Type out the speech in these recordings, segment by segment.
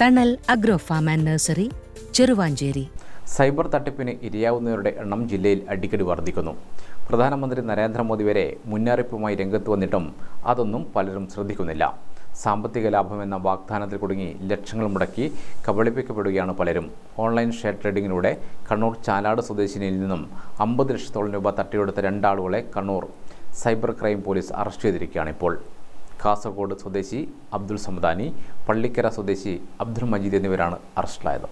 Thanal agro farm and nursery Cheruvancheri. Cyber തട്ടിപ്പിന് ഇരയാവുന്നവരുടെ എണ്ണം ജില്ലയിൽ അടിക്കടി വർദ്ധിക്കുന്നു. പ്രധാനമന്ത്രി നരേന്ദ്രമോദി വരെ മുന്നറിയിപ്പുമായി രംഗത്ത് വന്നിട്ടും അതൊന്നും പലരും ശ്രദ്ധിക്കുന്നില്ല. സാമ്പത്തിക ലാഭമെന്ന വാഗ്ദാനത്തിൽ കുടുങ്ങി ലക്ഷങ്ങൾ മുടക്കി കബളിപ്പിക്കപ്പെടുകയാണ് പലരും. ഓൺലൈൻ ഷെയർ ട്രേഡിങ്ങിലൂടെ കണ്ണൂർ ചാലാട് സ്വദേശിനിയിൽ നിന്നും അമ്പത് ലക്ഷത്തോളം രൂപ തട്ടിയെടുത്ത രണ്ടാളുകളെ Kannur cyber crime police arrest ചെയ്തിരിക്കുകയാണ് ഇപ്പോൾ. കാസർഗോഡ് സ്വദേശി അബ്ദുൾ സമദാനി പള്ളിക്കര സ്വദേശി അബ്ദുൾ മജീദ് എന്നിവരാണ് അറസ്റ്റിലായത്.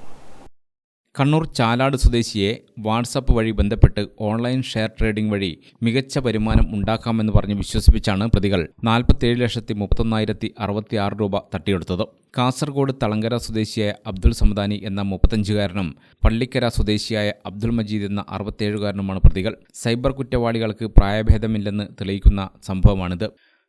കണ്ണൂർ ചാലാട് സ്വദേശിയെ വാട്സപ്പ് വഴി ബന്ധപ്പെട്ട് ഓൺലൈൻ ഷെയർ ട്രേഡിംഗ് വഴി മികച്ച വരുമാനം ഉണ്ടാക്കാമെന്ന് പറഞ്ഞ് വിശ്വസിപ്പിച്ചാണ് പ്രതികൾ നാൽപ്പത്തേഴ് ലക്ഷത്തി മുപ്പത്തൊന്നായിരത്തി അറുപത്തി ആറ് രൂപ തട്ടിയെടുത്തത്. കാസർഗോഡ് തളങ്കര സ്വദേശിയായ അബ്ദുൾ സമദാനി എന്ന മുപ്പത്തഞ്ചുകാരനും പള്ളിക്കര സ്വദേശിയായ അബ്ദുൾ മജീദ് എന്ന അറുപത്തേഴുകാരനുമാണ് പ്രതികൾ. സൈബർ കുറ്റവാളികൾക്ക് പ്രായഭേദമില്ലെന്ന് തെളിയിക്കുന്ന സംഭവമാണിത്.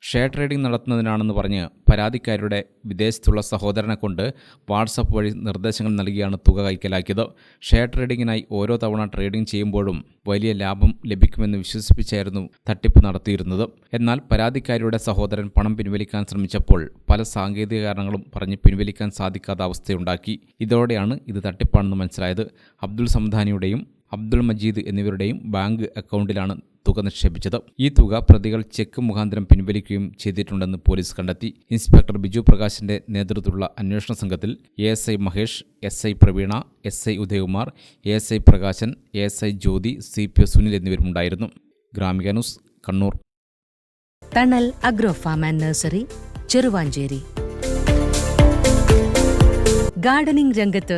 ഷെയർ ട്രേഡിംഗ് നടത്തുന്നതിനാണെന്ന് പറഞ്ഞ് പരാതിക്കാരുടെ വിദേശത്തുള്ള സഹോദരനെ കൊണ്ട് വാട്സപ്പ് വഴി നിർദ്ദേശങ്ങൾ നൽകിയാണ് തുക കൈക്കലാക്കിയത്. ഷെയർ ട്രേഡിങ്ങിനായി ഓരോ തവണ ട്രേഡിംഗ് ചെയ്യുമ്പോഴും വലിയ ലാഭം ലഭിക്കുമെന്ന് വിശ്വസിപ്പിച്ചായിരുന്നു തട്ടിപ്പ് നടത്തിയിരുന്നത്. എന്നാൽ പരാതിക്കാരിയുടെ സഹോദരൻ പണം പിൻവലിക്കാൻ ശ്രമിച്ചപ്പോൾ പല സാങ്കേതിക കാരണങ്ങളും പറഞ്ഞ് പിൻവലിക്കാൻ സാധിക്കാത്ത അവസ്ഥയുണ്ടാക്കി. ഇതോടെയാണ് ഇത് തട്ടിപ്പാണെന്ന് മനസ്സിലായത്. അബ്ദുൾ സംധാനിയുടെയും അബ്ദുൾ മജീദ് എന്നിവരുടെയും ബാങ്ക് അക്കൗണ്ടിലാണ് തുക നിക്ഷേപിച്ചത്. ഈ തുക പ്രതികൾ ചെക്ക് മുഖാന്തരം പിൻവലിക്കുകയും ചെയ്തിട്ടുണ്ടെന്ന് പോലീസ് കണ്ടെത്തി. ഇൻസ്പെക്ടർ ബിജു പ്രകാശിന്റെ നേതൃത്വത്തിലുള്ള അന്വേഷണ സംഘത്തിൽ A S I Mahesh S I Praveena S I Udayakumar A S I Prakashan A S I Jyothi C P Sunil എന്നിവരുമുണ്ടായിരുന്നു. Gramika news Kannur. Thanal agro farm and nursery Cheruvancheri. Gardening രംഗത്ത്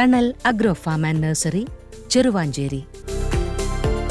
Thanal agro farm and nursery Cheruvancheri